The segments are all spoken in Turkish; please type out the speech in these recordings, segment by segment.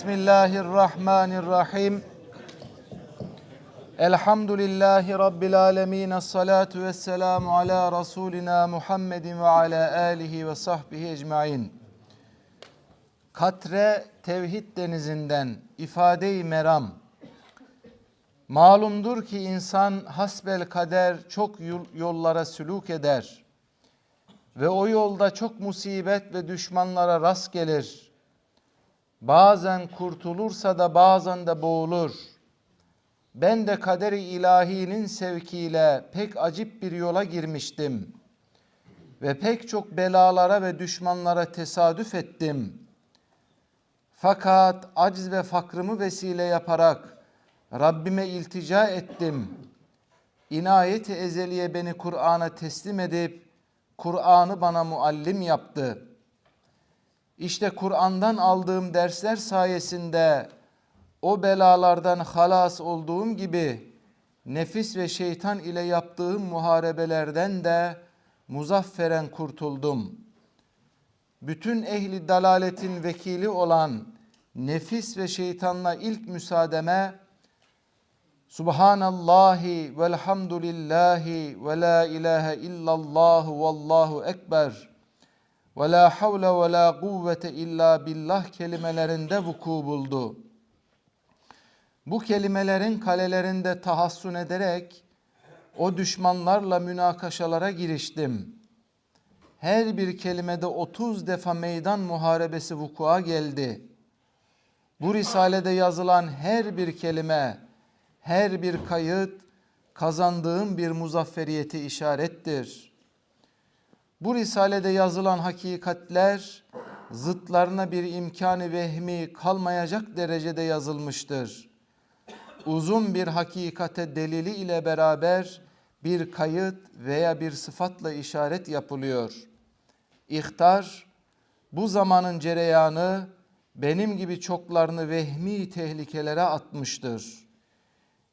Bismillahirrahmanirrahim. Elhamdülillahi Rabbil alemin. Esselatu vesselamu ala Resulina Muhammedin ve ala alihi ve sahbihi ecmain. Katre tevhid denizinden ifade-i meram. Malumdur ki insan hasbel kader çok yol- yollara sülük eder. Ve o yolda çok musibet ve düşmanlara rast gelir. Bazen kurtulursa da bazen de boğulur. Ben de kaderi ilahinin sevkiyle pek acip bir yola girmiştim. Ve pek çok belalara ve düşmanlara tesadüf ettim. Fakat aciz ve fakrımı vesile yaparak Rabbime iltica ettim. İnayet-i ezeliye beni Kur'an'a teslim edip Kur'an'ı bana muallim yaptı. İşte Kur'an'dan aldığım dersler sayesinde o belalardan halas olduğum gibi nefis ve şeytan ile yaptığım muharebelerden de muzafferen kurtuldum. Bütün ehli dalaletin vekili olan nefis ve şeytanla ilk müsaademe Subhanallahi velhamdülillahi ve la ilahe illallah vallahu ekber ve la havle ve la kuvvete illa billah kelimelerinde vuku buldu. Bu kelimelerin kalelerinde tahassun ederek o düşmanlarla münakaşalara giriştim. Her bir kelimede 30 defa meydan muharebesi vukua geldi. Bu risalede yazılan her bir kelime, her bir kayıt kazandığım bir muzafferiyeti işarettir. Bu risalede yazılan hakikatler zıtlarına bir imkanı vehmi kalmayacak derecede yazılmıştır. Uzun bir hakikate delili ile beraber bir kayıt veya bir sıfatla işaret yapılıyor. İhtar bu zamanın cereyanı benim gibi çoklarını vehmi tehlikelere atmıştır.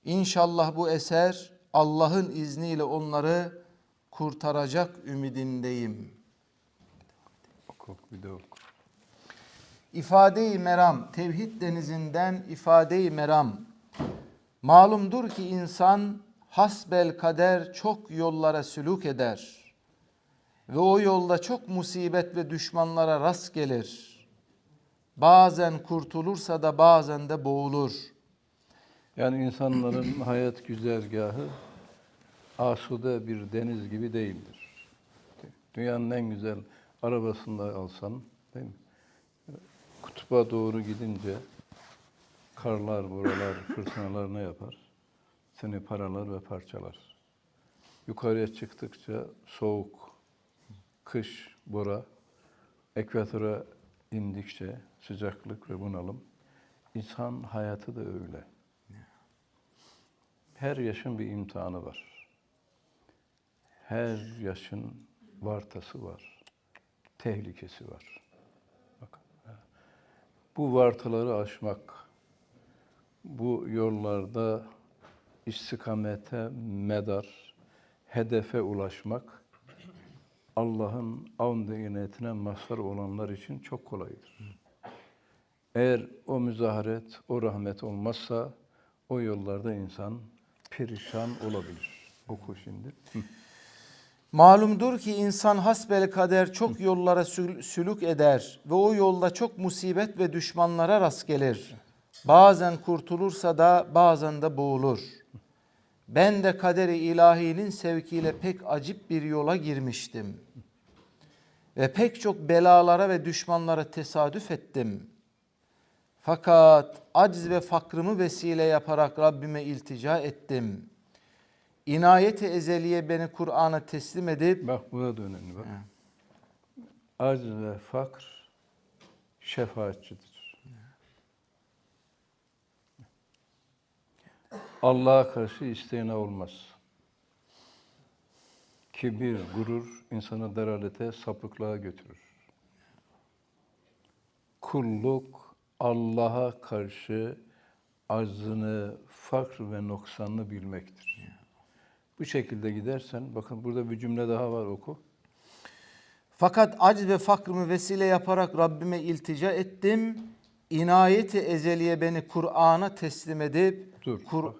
İnşallah bu eser Allah'ın izniyle onları kurtaracak ümidindeyim. Oku, bir de oku. İfade-i meram, tevhid denizinden ifade-i meram. Malumdur ki insan hasbel kader çok yollara sülük eder. Ve o yolda çok musibet ve düşmanlara rast gelir. Bazen kurtulursa da bazen de boğulur. Yani insanların hayat güzergahı asude bir deniz gibi değildir. Dünyanın en güzel arabasını da alsan, değil mi? Kutuba doğru gidince karlar, buralar, fırtınalar ne yapar? Seni paralar ve parçalar. Yukarıya çıktıkça soğuk, kış, bora, ekvatora indikçe sıcaklık ve bunalım. İnsan hayatı da öyle. Her yaşın bir imtihanı var. Her yaşın vartası var. Tehlikesi var. Bakın. Bu vartaları aşmak, bu yollarda istikamete medar, hedefe ulaşmak Allah'ın avn inayetine mazhar olanlar için çok kolaydır. Eğer o müzaharet, o rahmet olmazsa o yollarda insan perişan olabilir. Oku şimdi. Malumdur ki insan hasbel kader çok yollara sül- sülük eder ve o yolda çok musibet ve düşmanlara rast gelir. Bazen kurtulursa da bazen de boğulur. Ben de kaderi ilahinin sevkiyle pek acip bir yola girmiştim. Ve pek çok belalara ve düşmanlara tesadüf ettim. Fakat aciz ve fakrımı vesile yaparak Rabbime iltica ettim. İnayet-i ezeliye beni Kur'an'a teslim edip Bak bu da önemli bak. Aciz ve fakr şefaatçidir. Allah'a karşı isteğine olmaz. Kibir, gurur insanı deralete, sapıklığa götürür. Kulluk Allah'a karşı aczını, fakr ve noksanını bilmektir. Bu şekilde gidersen, bakın burada bir cümle daha var oku. Fakat aciz ve fakrımı vesile yaparak Rabbime iltica ettim. inayeti ezeliye beni Kur'an'a teslim edip Dur. Kur-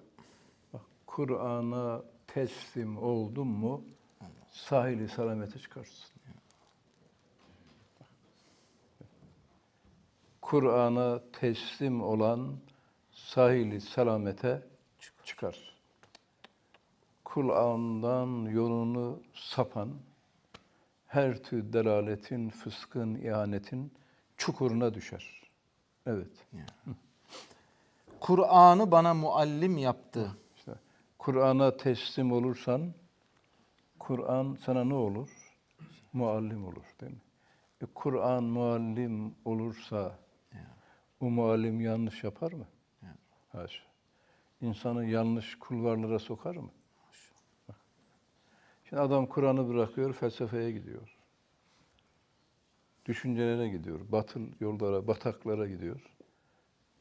Kur'an'a teslim oldun mu sahili salamete çıkarsın. Kur'an'a teslim olan sahili selamete çıkar. Kur'an'dan yolunu sapan her tür delaletin, fıskın, ihanetin çukuruna düşer. Evet. Kur'an'ı bana muallim yaptı. İşte Kur'an'a teslim olursan Kur'an sana ne olur? Muallim olur değil mi? E, Kur'an muallim olursa o muallim yanlış yapar mı? Haşa. İnsanı yanlış kulvarlara sokar mı? Şimdi adam Kur'an'ı bırakıyor, felsefeye gidiyor. Düşüncelere gidiyor, batıl yollara, bataklara gidiyor.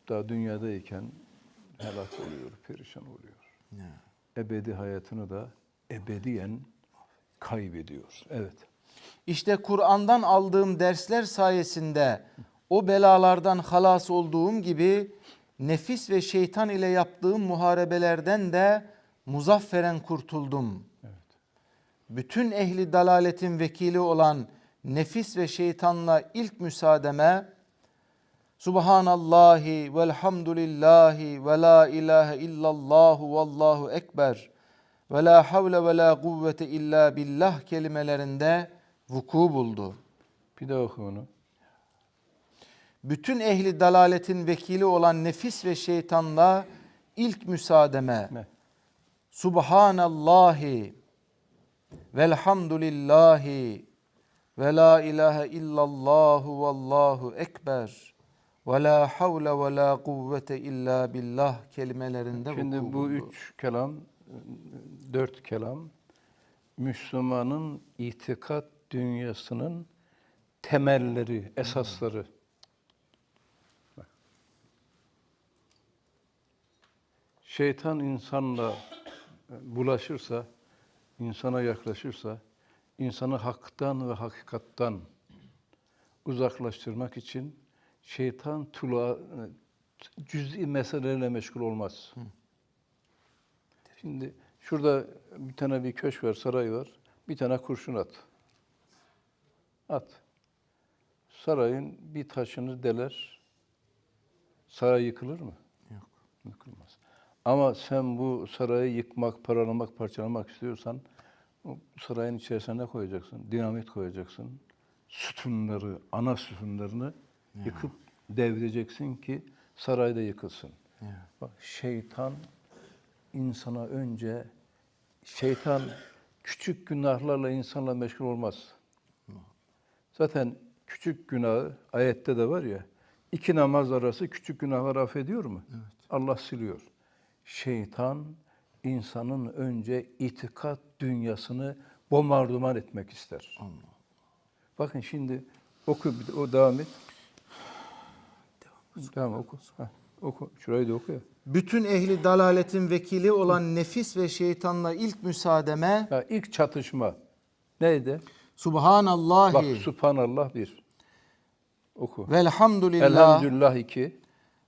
Daha dünyadayken helak oluyor, perişan oluyor. Ebedi hayatını da ebediyen kaybediyor. Evet. İşte Kur'an'dan aldığım dersler sayesinde o belalardan halas olduğum gibi nefis ve şeytan ile yaptığım muharebelerden de muzafferen kurtuldum. Bütün ehli dalaletin vekili olan nefis ve şeytanla ilk müsaademe Subhanallahi velhamdülillahi ve la ilahe illallahu vallahu ekber ve la havle ve la kuvvete illa billah kelimelerinde vuku buldu. Bir daha oku onu. Bütün ehli dalaletin vekili olan nefis ve şeytanla ilk müsaademe Ne? Subhanallahi velhamdülillahi ve la ilahe illallahu vallahu ekber. Ve la havle ve la kuvvete illa billah kelimelerinde Şimdi bu üç kelam, dört kelam Müslümanın itikat dünyasının temelleri, esasları. Şeytan insanla bulaşırsa, insana yaklaşırsa, insanı haktan ve hakikattan uzaklaştırmak için şeytan tula, cüz'i meselelerle meşgul olmaz. Şimdi şurada bir tane bir köşk var, saray var. Bir tane kurşun at. At. Sarayın bir taşını deler. Saray yıkılır mı? Yok. Yıkılmaz. Ama sen bu sarayı yıkmak, paralamak, parçalamak istiyorsan o sarayın içerisine ne koyacaksın? Dinamit koyacaksın. Sütunları, ana sütunlarını yıkıp devireceksin ki saray da yıkılsın. Bak şeytan insana önce şeytan küçük günahlarla insanla meşgul olmaz. Zaten küçük günahı ayette de var ya iki namaz arası küçük günahlar affediyor mu? Allah siliyor. Şeytan insanın önce itikat dünyasını bombardıman etmek ister. Bakın şimdi oku bir de- o devam et. Devam oku. Heh, oku. Şurayı da oku ya. Bütün ehli dalaletin vekili olan nefis ve şeytanla ilk müsaademe Ya ilk çatışma neydi? Subhanallahi Bak Subhanallah bir. Oku. velhamdülillah Elhamdülillah iki.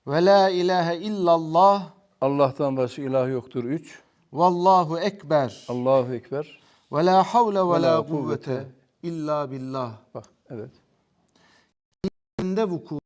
ve la ilahe illallah Allah'tan başka ilah yoktur üç. vallahu ekber Allahu Ekber. ve la havle ve la kuvvete illa billah. Bak evet. de vuku